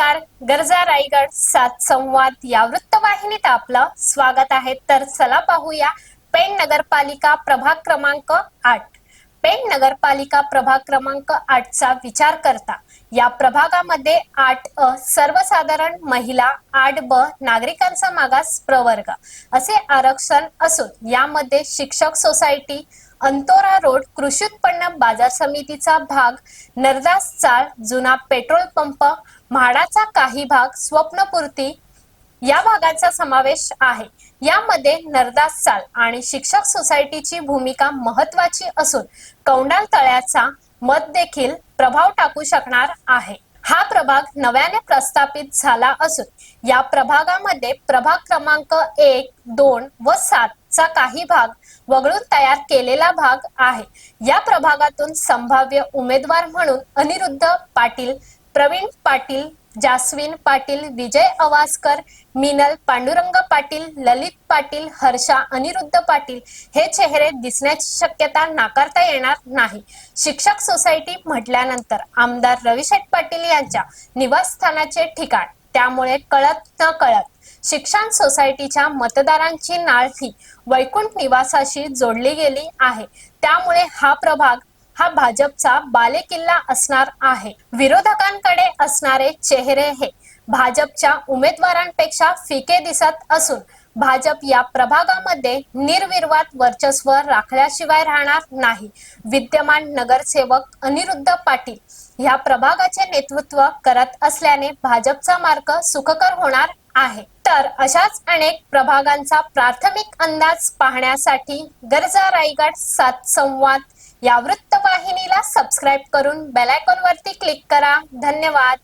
नमस्कार. गरजा रायगड सात संवाद या वृत्तवाहिनीत आपलं स्वागत आहे. तर चला पाहूया पेण नगरपालिका प्रभाग क्रमांक आठ. पेण नगरपालिका प्रभाग क्रमांक आठचा विचार करता. या प्रभागामध्ये आठ अ सर्वसाधारण महिला आठ ब नागरिकांचा मागास प्रवर्ग असे आरक्षण असून यामध्ये शिक्षक सोसायटी अंतोरा रोड कृषी उत्पन्न बाजार समितीचा भाग नरदास चाळ जुना पेट्रोल पंप म्हाडाचा काही भाग स्वप्नपूर्ती या भागांचा समावेश आहे. यामध्ये नरदास चाल आणि शिक्षक सोसायटीची भूमिका महत्वाची असून कौंडाल तळ्याचा मत देखील प्रभाव टाकू शकणार आहे. हा प्रभाग नव्याने प्रस्थापित झाला असून या प्रभागामध्ये प्रभाग क्रमांक एक दोन व सात चा काही भाग वगळून तयार केलेला भाग आहे. या प्रभागातून संभाव्य उमेदवार म्हणून अनिरुद्ध पाटील प्रवीण पाटील जास्विन पाटील विजय अवासकर मिनल पांडुरंग पाटील ललित पाटील हर्षा अनिरुद्ध पाटील हे चेहरे दिसण्याची शक्यता नाकारता येणार नाही. शिक्षक सोसायटी म्हटल्यानंतर आमदार रविशेठ पाटील यांच्या निवासस्थानाचे ठिकाण. त्यामुळे कळत न कळत. शिक्षण सोसायटीच्या मतदारांची नाळफी वैकुंठ निवासाशी जोडली गेली आहे. त्यामुळे हा प्रभाग हा भाजपचा बालेकिल्ला असणार आहे. विरोधकांकडे असणारे चेहरे हे भाजपच्या उमेदवारांपेक्षा फिके दिसत असून भाजप या प्रभागामध्ये निर्विवाद वर्चस्व राखल्याशिवाय राहणार नाही. विद्यमान नगरसेवक अनिरुद्ध पाटील ह्या प्रभागाचे नेतृत्व करत असल्याने भाजपचा मार्ग सुखकर होणार आहे. तर अशाच अनेक प्रभागांचा प्राथमिक अंदाज पाहण्यासाठी गरजा रायगड सात संवाद या वृत्तवाहिनीला सबस्क्राईब करून बेलायकॉन वरती क्लिक करा. धन्यवाद.